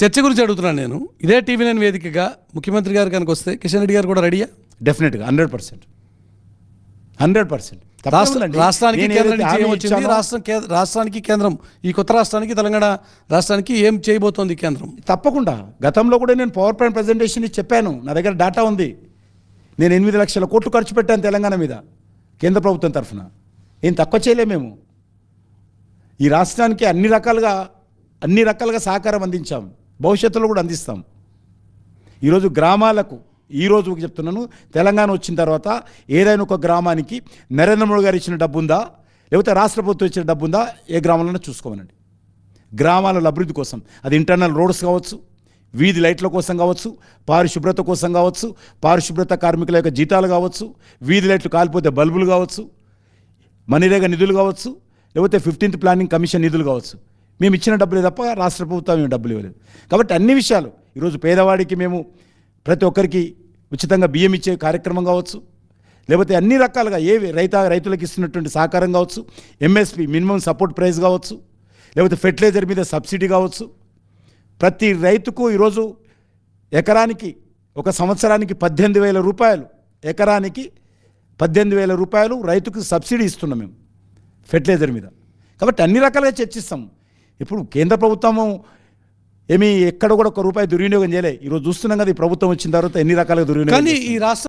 చర్చ గురించి అడుగుతున్నాను నేను. ఇదే టీవీ నైన్ వేదికగా ముఖ్యమంత్రి గారు కనుక వస్తే కిషన్ రెడ్డి గారు కూడా రెడీయా? డెఫినెట్గా హండ్రెడ్ పర్సెంట్ హండ్రెడ్ పర్సెంట్ రాష్ట్ర రాష్ట్రానికి కేంద్రం రాష్ట్రం రాష్ట్రానికి కేంద్రం. ఈ కొత్త రాష్ట్రానికి తెలంగాణ రాష్ట్రానికి ఏం చేయబోతోంది కేంద్రం? తప్పకుండా. గతంలో కూడా నేను పవర్ పాయింట్ ప్రజెంటేషన్ చెప్పాను. నా దగ్గర డేటా ఉంది. నేను ఎనిమిది లక్షల కోట్లు ఖర్చు పెట్టాను తెలంగాణ మీద కేంద్ర ప్రభుత్వం తరఫున. ఏం తక్కువ చేయలే మేము. ఈ రాష్ట్రానికి అన్ని రకాలుగా అన్ని రకాలుగా సహకారం అందించాం. భవిష్యత్తులో కూడా అందిస్తాం. ఈరోజు గ్రామాలకు ఈ రోజు చెప్తున్నాను తెలంగాణ వచ్చిన తర్వాత ఏదైనా ఒక గ్రామానికి నరేంద్ర మోడీ గారు ఇచ్చిన డబ్బు ఉందా లేకపోతే రాష్ట్ర ప్రభుత్వం ఇచ్చిన డబ్బు ఉందా ఏ గ్రామంలోనే చూసుకోమనండి. గ్రామాల అభివృద్ధి కోసం అది ఇంటర్నల్ రోడ్స్ కావచ్చు వీధి లైట్ల కోసం కావచ్చు పారిశుభ్రత కోసం కావచ్చు పారిశుభ్రత కార్మికుల యొక్క జీతాలు కావచ్చు వీధి లైట్లు కాలిపోతే బల్బులు కావచ్చు మనీరేగా నిధులు కావచ్చు లేకపోతే ఫిఫ్టీన్త్ ప్లానింగ్ కమిషన్ నిధులు కావచ్చు. మేము ఇచ్చిన డబ్బులే తప్ప రాష్ట్ర ప్రభుత్వం మేము డబ్బులు ఇవ్వలేదు. కాబట్టి అన్ని విషయాలు ఈరోజు పేదవాడికి మేము ప్రతి ఒక్కరికి ఉచితంగా బియ్యం ఇచ్చే కార్యక్రమం కావచ్చు లేకపోతే అన్ని రకాలుగా ఏ రైత రైతులకు ఇస్తున్నటువంటి సహకారం కావచ్చు ఎంఎస్పి మినిమం సపోర్ట్ ప్రైస్ కావచ్చు లేకపోతే ఫెర్టిలైజర్ మీద సబ్సిడీ కావచ్చు. ప్రతి రైతుకు ఈరోజు ఎకరానికి ఒక సంవత్సరానికి పద్దెనిమిది వేల రూపాయలు ఎకరానికి పద్దెనిమిది వేల రూపాయలు రైతుకు సబ్సిడీ ఇస్తున్నాం మేము ఫెర్టిలైజర్ మీద. కాబట్టి అన్ని రకాలుగా చర్చిస్తాం. ఇప్పుడు కేంద్ర ప్రభుత్వము ఏమీ ఎక్కడ కూడా ఒక రూపాయి దుర్వినియోగం చేయలే ఈరోజు చూస్తున్నాం కదా ఈ ప్రభుత్వం వచ్చిన తర్వాత ఎన్ని రకాలుగా దుర్వినియోగం కానీ. ఈ రాష్ట్ర